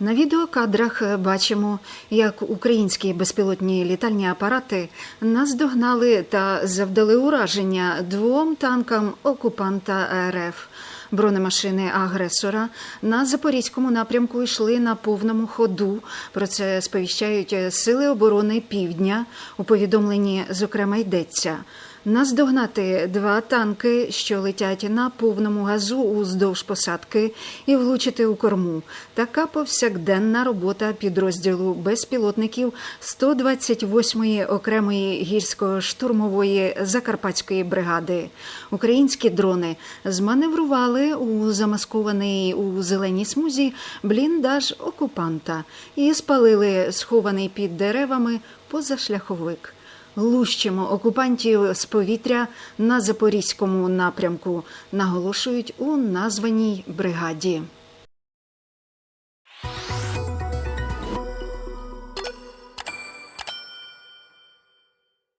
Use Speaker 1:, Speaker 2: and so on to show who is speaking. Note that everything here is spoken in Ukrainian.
Speaker 1: На відеокадрах бачимо, як українські безпілотні літальні апарати наздогнали та завдали ураження двом танкам окупанта РФ. Бронемашини агресора на запорізькому напрямку йшли на повному ходу. Про це сповіщають сили оборони Півдня. У повідомленні зокрема йдеться. Наздогнати два танки, що летять на повному газу уздовж посадки, і влучити у корму. Така повсякденна робота підрозділу безпілотників 128-ї окремої гірсько-штурмової закарпатської бригади. Українські дрони зманеврували у замаскований у зеленій смузі бліндаж окупанта і спалили схований під деревами позашляховик. Лущимо окупантів з повітря на запорізькому напрямку, наголошують у названій бригаді.